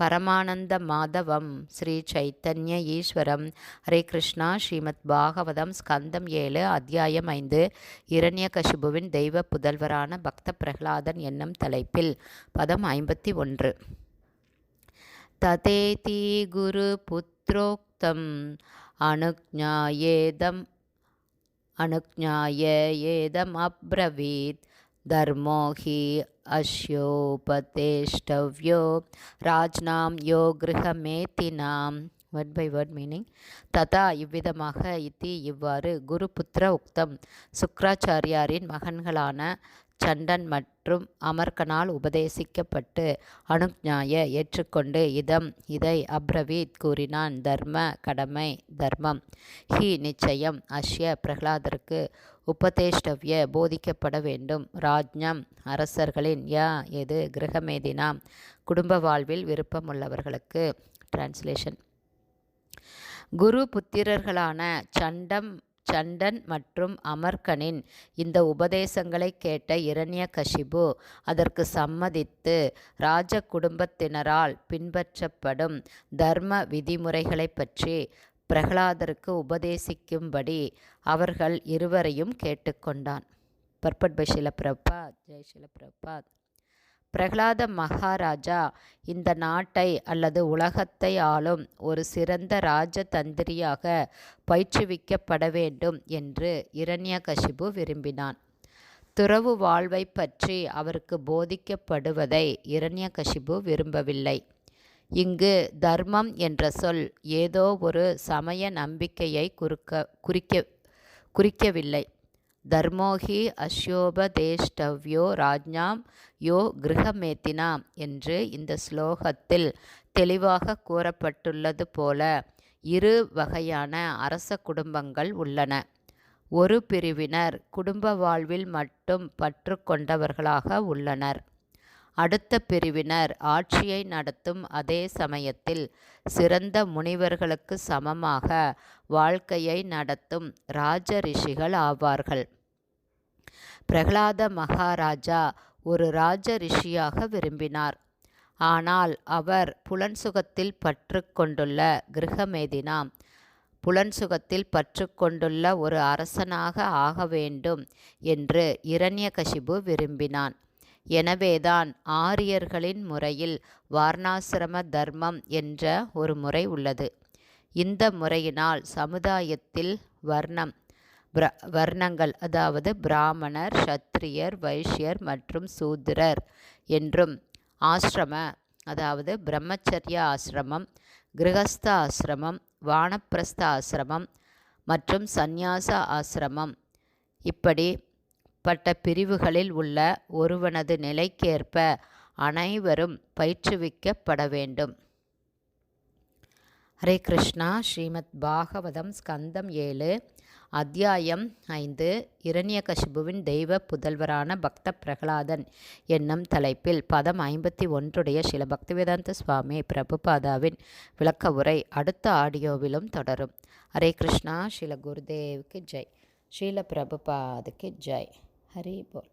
பரமானந்த மாதவம் ஸ்ரீ சைத்தன்ய ஈஸ்வரம் ஹரே கிருஷ்ணா. ஸ்ரீமத் பாகவதம் ஸ்கந்தம் ஏழு அத்தியாயம் ஐந்து. இரண்ய கசிபுவின் தெய்வ புதல்வரான பக்த பிரகலாதன் என்னும் தலைப்பில் பதம் ஐம்பத்தி ஒன்று. ததேதி குரு புத்ரோக்தம் அனுஜாயேதம் அனுஜாய ஏதம் அப்ரவீத். धर्मो हि अश्योपतेष्टव्यो ராஜ்னாம் யோ கிரகமேத்தினாம் வேர்ட் பை வேர்ட் மீனிங் ததா இவ்விதமாக இத்தி இவ்வாறு குருபுத்திர உக்தம் சுக்ராச்சாரியாரின் மகன்களான சண்டன் மற்றும் அமர்கனால் உபதேசிக்கப்பட்டு அனுஜாய ஏற்றுக்கொண்டு இதம் இதை அப்ரவீத் கூறினான் தர்ம கடமை தர்மம் ஹி நிச்சயம் அஷ்ய பிரகலாதருக்கு உபதேஷ்டவ்ய போதிக்கப்பட வேண்டும். ராஜ்யம் அரசர்களின் யா எது கிரகமேதினாம் குடும்ப வாழ்வில் விருப்பமுள்ளவர்களுக்கு. டிரான்ஸ்லேஷன் குரு புத்திரர்களான சண்டம் சண்டன் மற்றும் அமர்கனின் இந்த உபதேசங்களை கேட்ட இரண்ய கஷிபு அதற்கு சம்மதித்து ராஜ குடும்பத்தினரால் பின்பற்றப்படும் தர்ம விதிமுறைகளை பற்றி பிரகலாதருக்கு உபதேசிக்கும்படி அவர்கள் இருவரையும் கேட்டுக்கொண்டான். பர்பட் பை பிரபாத் ஜெய் பிரபாத். பிரகலாத மகாராஜா இந்த நாட்டை அல்லது உலகத்தை ஆளும் ஒரு சிறந்த ராஜதந்திரியாக பயிற்றுவிக்கப்பட வேண்டும் என்று இரண்யகசிபு விரும்பினான். துறவு வாழ்வை பற்றி அவருக்கு போதிக்கப்படுவதை இரண்யகசிபு விரும்பவில்லை. இங்கு தர்மம் என்ற சொல் ஏதோ ஒரு சமய நம்பிக்கையை குறுக்க குறிக்க குறிக்கவில்லை. தர்மோஹி அஸ்யோபதேஷ்டவ்யோ ராஜ்ஞாம் யோ கிரகமேத்தினா என்று இந்த ஸ்லோகத்தில் தெளிவாக கூறப்பட்டுள்ளது போல இரு வகையான அரச குடும்பங்கள் உள்ளன. ஒரு பிரிவினர் குடும்ப வாழ்வில் மட்டும் பற்று கொண்டவர்களாக உள்ளனர். அடுத்த பிரிவினர் ஆட்சியை நடத்தும் அதே சமயத்தில் சிறந்த முனிவர்களுக்கு சமமாக வாழ்க்கையை நடத்தும் ராஜ ரிஷிகள் ஆவார்கள். பிரகலாத மகாராஜா ஒரு ராஜ ரிஷியாக விரும்பினார். ஆனால் அவர் புலன்சுகத்தில் பற்று கொண்டுள்ள கிரகமேதினாம் புலன்சுகத்தில் பற்று கொண்டுள்ள ஒரு அரசனாக ஆக வேண்டும் என்று இரண்யகசிபு விரும்பினான். எனவேதான் ஆரியர்களின் முறையில் வார்ணாசிரம தர்மம் என்ற ஒரு முறை உள்ளது. இந்த முறையினால் சமுதாயத்தில் வர்ணம் பிர வர்ணங்கள் அதாவது பிராமணர் சத்திரியர் வைஷ்யர் மற்றும் சூத்திரர் என்றும் ஆசிரம அதாவது பிரம்மச்சரிய ஆசிரமம் கிரகஸ்த ஆசிரமம் வானப்பிரஸ்த ஆசிரமம் மற்றும் சந்நியாச ஆசிரமம். இப்படி பட்ட பிரிவுகளில் உள்ள ஒருவனது நிலைக்கேற்ப அனைவரும் பயிற்றுவிக்கப்பட வேண்டும். ஹரே கிருஷ்ணா. ஸ்ரீமத் பாகவதம் ஸ்கந்தம் ஏழு அத்தியாயம் ஐந்து இரண்யகசிபுவின் தெய்வ புதல்வரான பக்த பிரகலாதன் என்னும் தலைப்பில் பதம் ஐம்பத்தி ஒன்றுடைய சில பக்திவேதாந்த சுவாமி பிரபுபாதாவின் விளக்க உரை அடுத்த ஆடியோவிலும் தொடரும். ஹரே கிருஷ்ணா. ஸ்ரீல குருதேவுக்கு ஜெய். ஸ்ரீல பிரபுபாதுக்கு ஜெய். ஹரி போல்